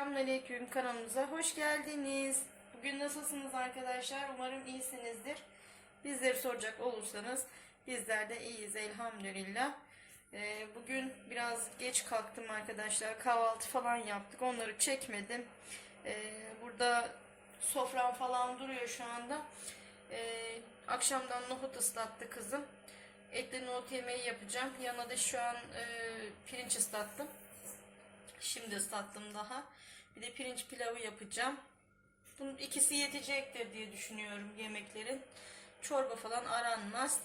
Selamünaleyküm kanalımıza hoş geldiniz. Bugün nasılsınız arkadaşlar? Umarım iyisinizdir. Bizleri soracak olursanız bizler de iyiyiz elhamdülillah. Ee, bugün biraz geç kalktım arkadaşlar. Kahvaltı falan yaptık. Onları çekmedim. Ee, burada sofram falan duruyor şu anda. Ee, akşamdan nohut ıslattı kızım. Etli nohut yemeği yapacağım. Yanına da şu an e, pirinç ıslattım. Şimdi ıslattım daha. Bir de pirinç pilavı yapacağım. Bunun ikisi yetecektir diye düşünüyorum yemeklerin. Çorba falan aranmaz.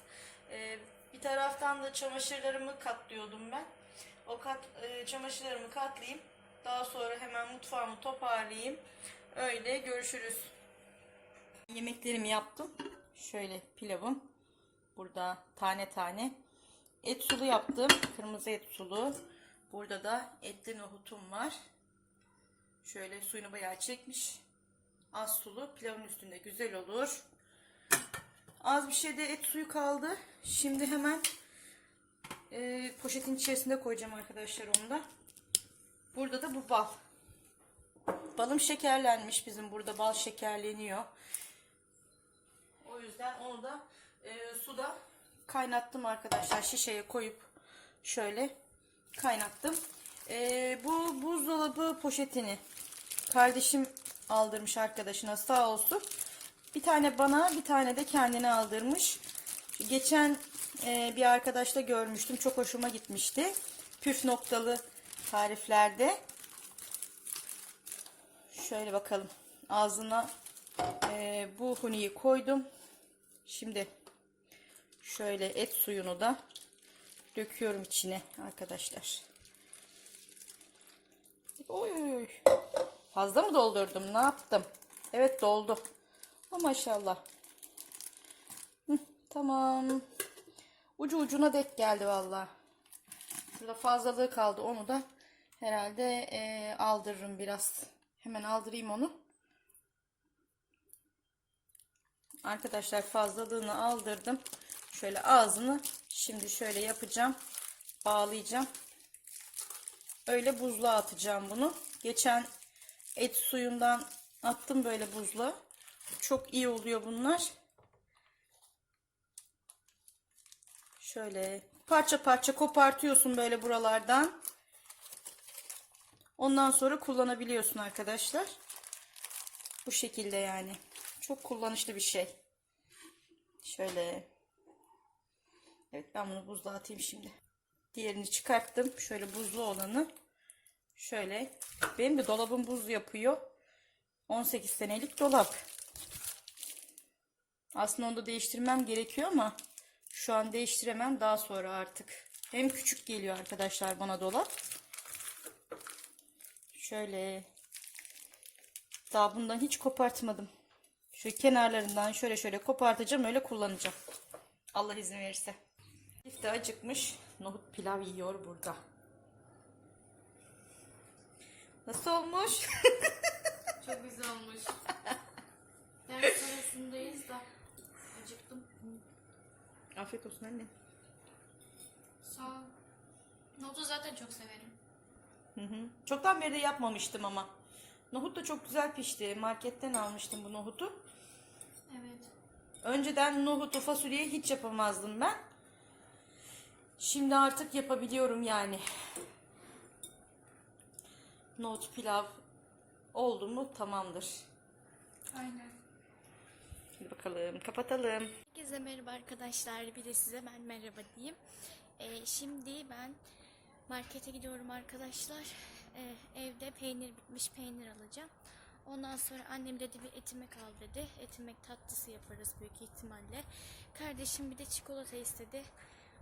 Ee, bir taraftan da çamaşırlarımı katlıyordum ben. O kat, e, çamaşırlarımı katlayayım. Daha sonra hemen mutfağımı toparlayayım. Öyle görüşürüz. Yemeklerimi yaptım. Şöyle pilavım. Burada tane tane. Et sulu yaptım. Kırmızı et sulu. Burada da etli nohutum var. Şöyle suyunu bayağı çekmiş. Az sulu. Pilavın üstünde güzel olur. Az bir şey de et suyu kaldı. Şimdi hemen e, poşetin içerisinde koyacağım arkadaşlar onu da. Burada da bu bal. Balım şekerlenmiş. Bizim burada bal şekerleniyor. O yüzden onu da e, suda kaynattım arkadaşlar. Şişeye koyup şöyle kaynattım. E, bu buzdolabı poşetini kardeşim aldırmış arkadaşına sağ olsun. Bir tane bana bir tane de kendine aldırmış. Geçen e, bir arkadaşla görmüştüm. Çok hoşuma gitmişti. Püf noktalı tariflerde. Şöyle bakalım. Ağzına e, bu huniyi koydum. Şimdi şöyle et suyunu da döküyorum içine arkadaşlar. Oy oy. Fazla mı doldurdum? Ne yaptım? Evet doldu. O maşallah. Hı, tamam. Ucu ucuna dek geldi valla. Şurada fazlalığı kaldı. Onu da herhalde e, aldırırım biraz. Hemen aldırayım onu. Arkadaşlar fazlalığını aldırdım. Şöyle ağzını şimdi şöyle yapacağım. Bağlayacağım. Öyle buzluğa atacağım bunu. Geçen et suyundan attım böyle buzluğa. Çok iyi oluyor bunlar. Şöyle parça parça kopartıyorsun böyle buralardan. Ondan sonra kullanabiliyorsun arkadaşlar. Bu şekilde yani. Çok kullanışlı bir şey. Şöyle. Evet ben bunu buzluğa atayım şimdi. Diğerini çıkarttım. Şöyle buzlu olanı. Şöyle. Benim de dolabım buz yapıyor. 18 senelik dolap. Aslında onu da değiştirmem gerekiyor ama şu an değiştiremem daha sonra artık. Hem küçük geliyor arkadaşlar bana dolap. Şöyle. Daha bundan hiç kopartmadım. Şu kenarlarından şöyle şöyle kopartacağım öyle kullanacağım. Allah izin verirse. Elif de acıkmış. Nohut pilav yiyor burada. Nasıl olmuş? Çok güzel olmuş. Ders arasındayız da acıktım. Afiyet olsun anne. Sağ ol. Notu zaten çok severim. Hı hı. Çoktan beri de yapmamıştım ama. Nohut da çok güzel pişti. Marketten almıştım bu nohutu. Evet. Önceden nohutu fasulyeyi hiç yapamazdım ben. Şimdi artık yapabiliyorum yani. Nohut pilav oldu mu tamamdır. Aynen. Hadi bakalım kapatalım. Herkese merhaba arkadaşlar. Bir de size ben merhaba diyeyim. Ee, şimdi ben markete gidiyorum arkadaşlar. Ee, evde peynir bitmiş peynir alacağım. Ondan sonra annem dedi bir etimek al dedi. Etimek tatlısı yaparız büyük ihtimalle. Kardeşim bir de çikolata istedi.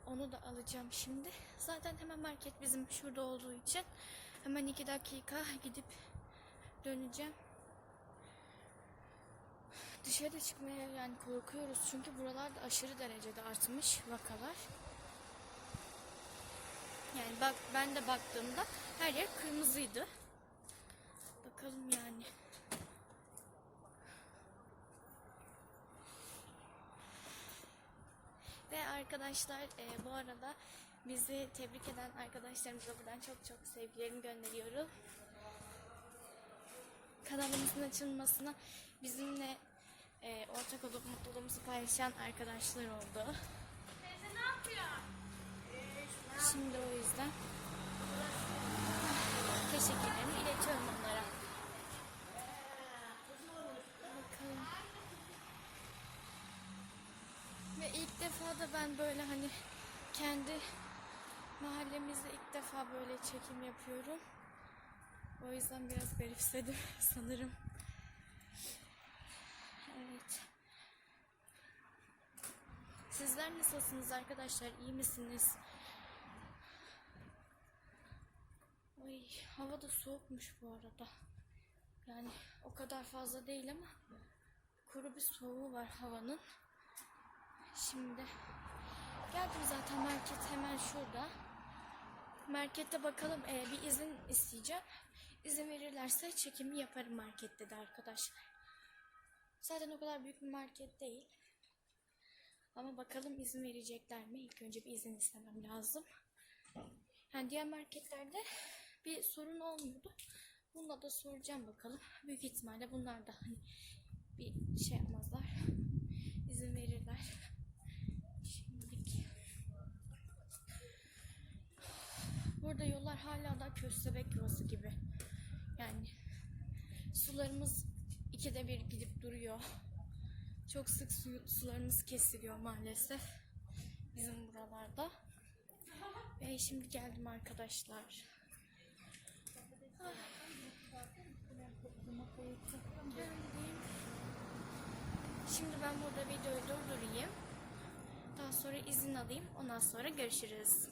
Onu da alacağım şimdi. Zaten hemen market bizim şurada olduğu için hemen iki dakika gidip döneceğim. Dışarı çıkmaya yani korkuyoruz çünkü buralarda aşırı derecede artmış vakalar. Yani bak ben de baktığımda her yer kırmızıydı. Bakalım yani. Ve arkadaşlar e, bu arada bizi tebrik eden arkadaşlarımıza buradan çok çok sevgilerimi gönderiyorum. Market'in açılmasına bizimle e, ortak olup mutluluğumuzu paylaşan arkadaşlar oldu. Şimdi o yüzden teşekkürlerimi iletiyorum onlara. Bakalım. Ve ilk defa da ben böyle hani kendi mahallemizde ilk defa böyle çekim yapıyorum. O yüzden biraz garipsedim sanırım. Evet. Sizler nasılsınız arkadaşlar? İyi misiniz? Ay, hava da soğukmuş bu arada. Yani o kadar fazla değil ama kuru bir soğuğu var havanın. Şimdi geldim zaten market hemen şurada. Markette bakalım e, bir izin isteyeceğim. İzin verirlerse çekimi yaparım markette de arkadaşlar. Zaten o kadar büyük bir market değil. Ama bakalım izin verecekler mi? İlk önce bir izin istemem lazım. Yani diğer marketlerde bir sorun olmuyordu. Bunda da soracağım bakalım. Büyük ihtimalle bunlar da hani bir şey yapmazlar. İzin verirler. Burada yollar hala da köstebek yuvası gibi. Yani sularımız ikide bir gidip duruyor. Çok sık su, sularımız kesiliyor maalesef. Bizim buralarda. Ve şimdi geldim arkadaşlar. Şimdi ben burada videoyu durdurayım. Daha sonra izin alayım. Ondan sonra görüşürüz.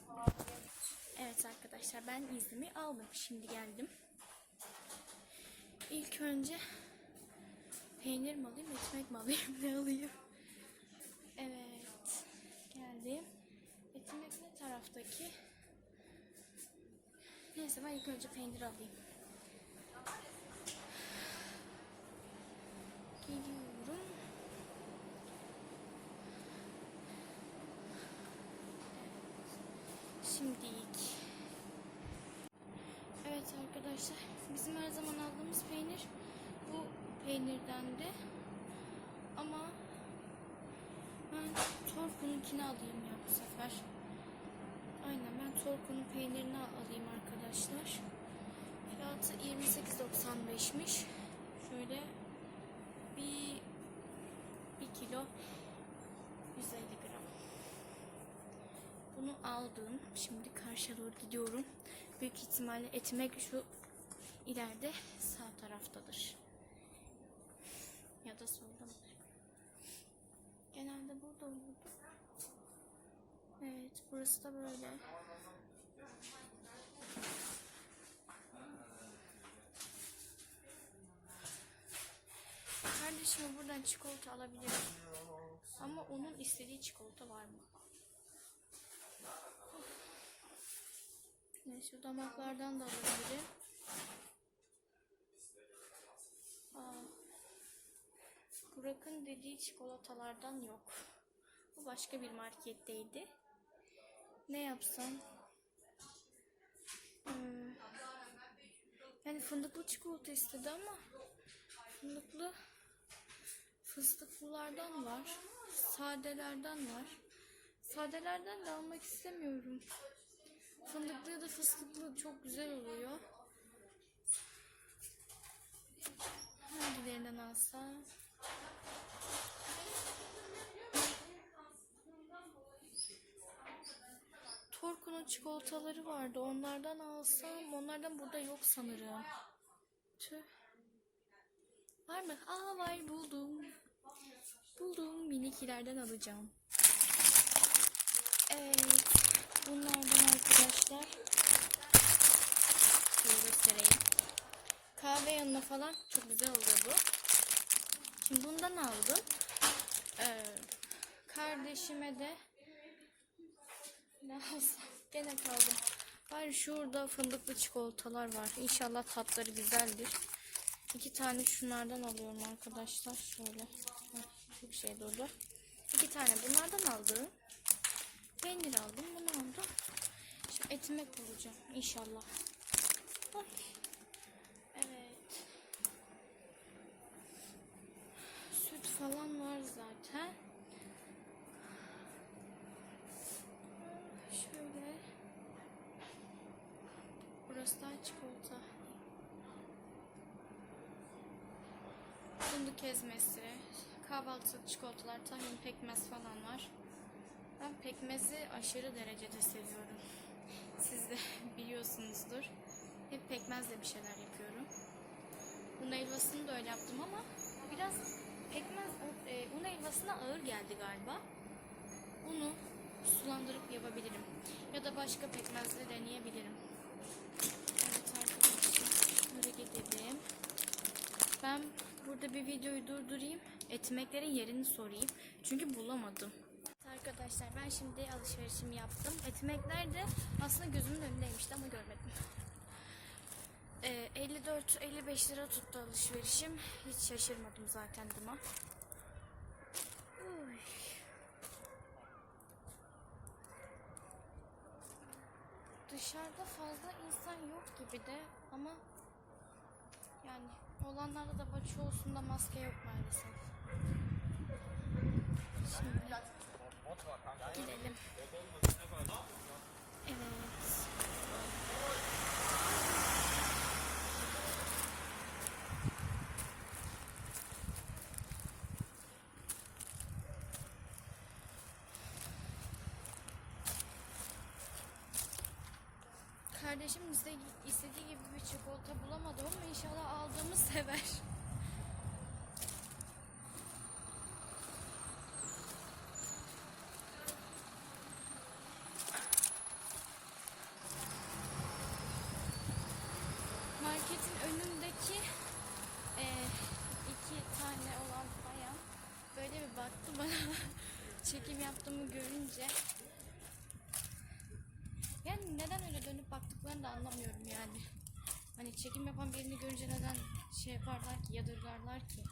Evet arkadaşlar ben iznimi aldım. Şimdi geldim. İlk önce peynir mi alayım, ekmek mi alayım, ne alayım? Evet. Geldim. Ekmek ne taraftaki? Neyse ben ilk önce peynir alayım. Geliyorum. Şimdilik. Evet arkadaşlar bizim her zaman aldığımız peynir bu peynirdendi. Ama ben Torku'nunkini alayım ya bu sefer. Aynen ben Torku'nun peynirini alayım arkadaşlar. Fiyatı 28.95'miş. Şöyle bir, bir kilo 150 gram. Bunu aldım. Şimdi karşıya doğru gidiyorum. Büyük ihtimalle etmek şu ileride sağ taraftadır. Ya da solda mı? Genelde burada olurdu. Evet, burası da böyle. Kardeşime buradan çikolata alabilirim. Ama onun istediği çikolata var mı? Ne şu damaklardan da alabilirim. Aa, Burak'ın dediği çikolatalardan yok. Bu başka bir marketteydi. Ne yapsam? Hmm. Yani fındıklı çikolata istedi ama fındıklı fıstıklılardan var. Sadelerden var. Sadelerden de almak istemiyorum. Fındıklı ya da fıstıklı çok güzel oluyor. Hangilerinden alsam? Torku'nun çikolataları vardı. Onlardan alsam. Onlardan burada yok sanırım. Tüh. Var mı? Aa var buldum. Buldum. Minikilerden alacağım. Evet. Bunlardan arkadaşlar. Şöyle göstereyim. Kahve yanına falan çok güzel oluyor bu. Şimdi bundan aldım. Ee, kardeşime de ne alsam gene kaldım. Var şurada fındıklı çikolatalar var. İnşallah tatları güzeldir. İki tane şunlardan alıyorum arkadaşlar. Şöyle. Çok şey durdu. İki tane bunlardan aldım. Peynir aldım. Bunu aldım. Şimdi etime koyacağım. İnşallah. Ay. falan var zaten. Şöyle. Burası da çikolata. Fındık ezmesi, kahvaltılık çikolatalar, tahin pekmez falan var. Ben pekmezi aşırı derecede seviyorum. Siz de biliyorsunuzdur. Hep pekmezle bir şeyler yapıyorum. Bunun helvasını da öyle yaptım ama biraz pekmez e, un helvasına ağır geldi galiba. Unu sulandırıp yapabilirim. Ya da başka pekmezle deneyebilirim. Evet arkadaşlar şöyle gidelim. Ben burada bir videoyu durdurayım. Etmeklerin yerini sorayım. Çünkü bulamadım. Arkadaşlar ben şimdi alışverişimi yaptım. Etmekler de aslında gözümün önündeymişti ama görmedim. Ee, 54-55 lira tuttu alışverişim. Hiç şaşırmadım zaten buna. Uy. Dışarıda fazla insan yok gibi de ama yani olanlarda da çoğusunda maske yok maalesef. Şimdi gidelim. Evet. Kardeşim iste- istediği gibi bir çikolata bulamadı ama inşallah aldığımı sever. Marketin önündeki e, iki tane olan bayan böyle bir baktı bana çekim yaptığımı görünce. Neden öyle dönüp baktıklarını da anlamıyorum yani. Hani çekim yapan birini görünce neden şey yaparlar ki, yadırgarlar ki.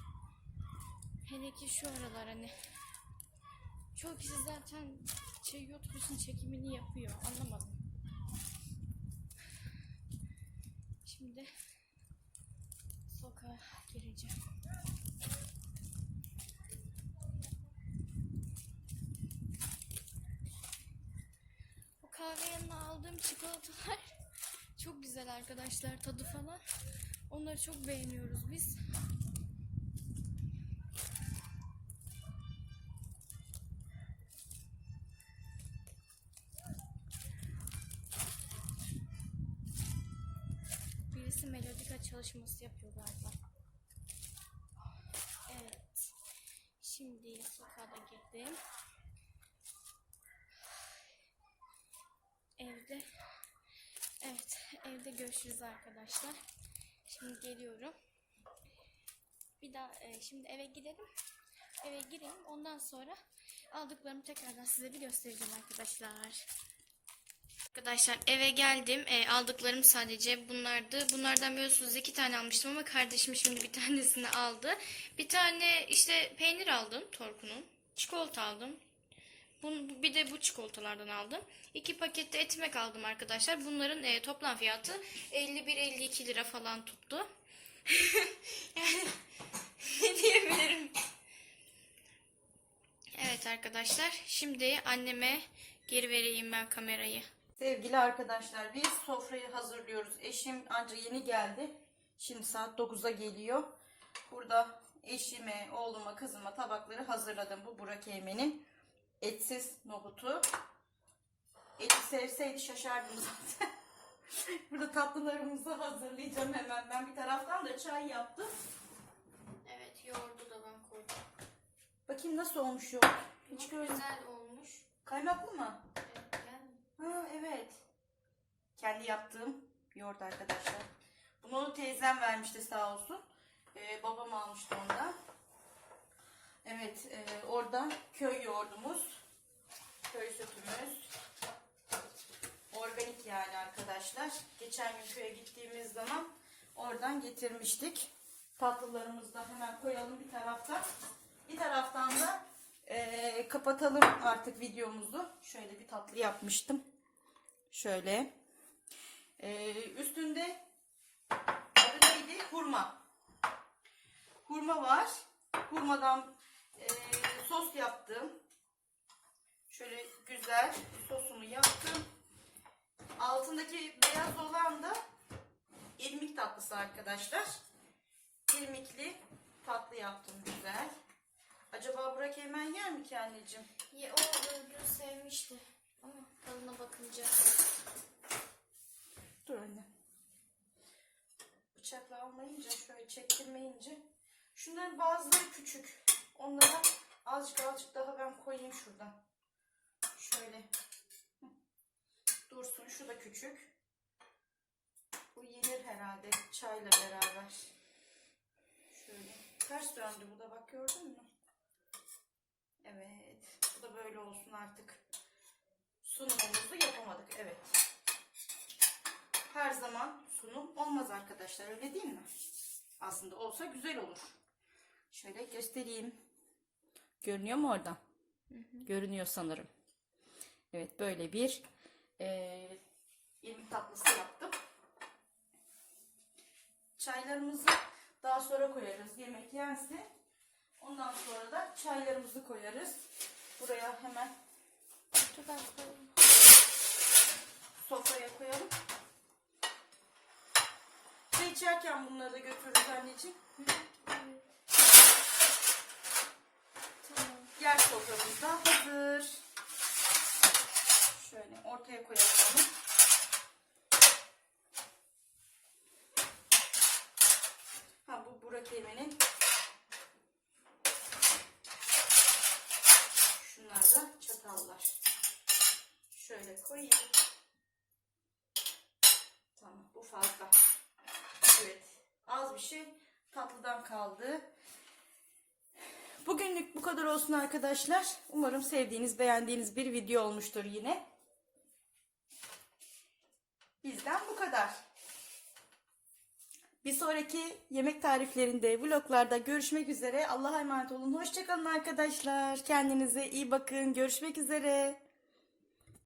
Hele ki şu aralar hani. Çoğu kişi zaten şey, YouTube için çekimini yapıyor. Anlamadım. Şimdi sokağa gireceğim. Bu kahve yanına aldığım çikolatalar çok güzel arkadaşlar tadı falan. Onları çok beğeniyoruz biz. Birisi melodika çalışması yapıyor galiba. Evet. Şimdi sokağa da girdim. Evde Evet, evde görüşürüz arkadaşlar. Şimdi geliyorum. Bir daha e, şimdi eve gidelim. Eve gireyim. Ondan sonra aldıklarımı tekrardan size bir göstereceğim arkadaşlar. Arkadaşlar eve geldim. E, aldıklarım sadece bunlardı. Bunlardan biliyorsunuz iki tane almıştım ama kardeşim şimdi bir tanesini aldı. Bir tane işte peynir aldım Torku'nun. Çikolata aldım. Bunu, bir de bu çikolatalardan aldım. İki pakette etmek aldım arkadaşlar. Bunların e, toplam fiyatı 51-52 lira falan tuttu. yani ne diyebilirim? Evet arkadaşlar. Şimdi anneme geri vereyim ben kamerayı. Sevgili arkadaşlar biz sofrayı hazırlıyoruz. Eşim anca yeni geldi. Şimdi saat 9'a geliyor. Burada eşime, oğluma, kızıma tabakları hazırladım. Bu Burak Eymen'in etsiz nohutu. Eti sevseydi şaşardım zaten. Burada tatlılarımızı hazırlayacağım hemen. Ben bir taraftan da çay yaptım. Evet yoğurdu da ben koydum. Bakayım nasıl olmuş yoğurt. Hiç Çok görmedim. güzel olmuş. Kaymaklı mı? Evet, yani Ha evet. Kendi yaptığım yoğurt arkadaşlar. Bunu teyzem vermişti sağ olsun. Ee, babam almıştı ondan. Evet e, orada köy yoğurdumuz. Köy sütümüz. Organik yani arkadaşlar. Geçen gün köye gittiğimiz zaman oradan getirmiştik. Tatlılarımızı da hemen koyalım bir taraftan. Bir taraftan da e, kapatalım artık videomuzu. Şöyle bir tatlı yapmıştım. Şöyle. E, üstünde adı neydi? Hurma. Hurma var. Hurmadan sos yaptım. Şöyle güzel sosumu yaptım. Altındaki beyaz olan da irmik tatlısı arkadaşlar. İrmikli tatlı yaptım güzel. Acaba Burak hemen yer mi ki anneciğim? Ye, o öldüğü sevmişti. Ama tadına bakınca. Dur anne. Bıçakla almayınca şöyle çektirmeyince. Şunların bazıları küçük. Onlara azıcık azıcık daha ben koyayım şuradan. Şöyle. Dursun. Şu da küçük. Bu yenir herhalde çayla beraber. Şöyle. Ters döndü bu da bak gördün mü? Evet. Bu da böyle olsun artık. Sunumumuzu yapamadık. Evet her zaman sunum olmaz arkadaşlar öyle değil mi? Aslında olsa güzel olur. Şöyle göstereyim. Görünüyor mu oradan? Görünüyor sanırım. Evet böyle bir eee irmik tatlısı yaptım. Çaylarımızı daha sonra koyarız. Yemek yensin. Ondan sonra da çaylarımızı koyarız. Buraya hemen sofraya koyalım. Çay içerken bunları da götürürüz anneciğim. Tamam. Yer soframız da hazır. Şöyle ortaya koyalım. Ha bu Burak Eymen'in. Şunlar da çatallar. Şöyle koyayım. Tamam bu fazla. Evet az bir şey tatlıdan kaldı. Bugünlük bu kadar olsun arkadaşlar. Umarım sevdiğiniz, beğendiğiniz bir video olmuştur yine. Bizden bu kadar. Bir sonraki yemek tariflerinde, vloglarda görüşmek üzere. Allah'a emanet olun. Hoşçakalın arkadaşlar. Kendinize iyi bakın. Görüşmek üzere.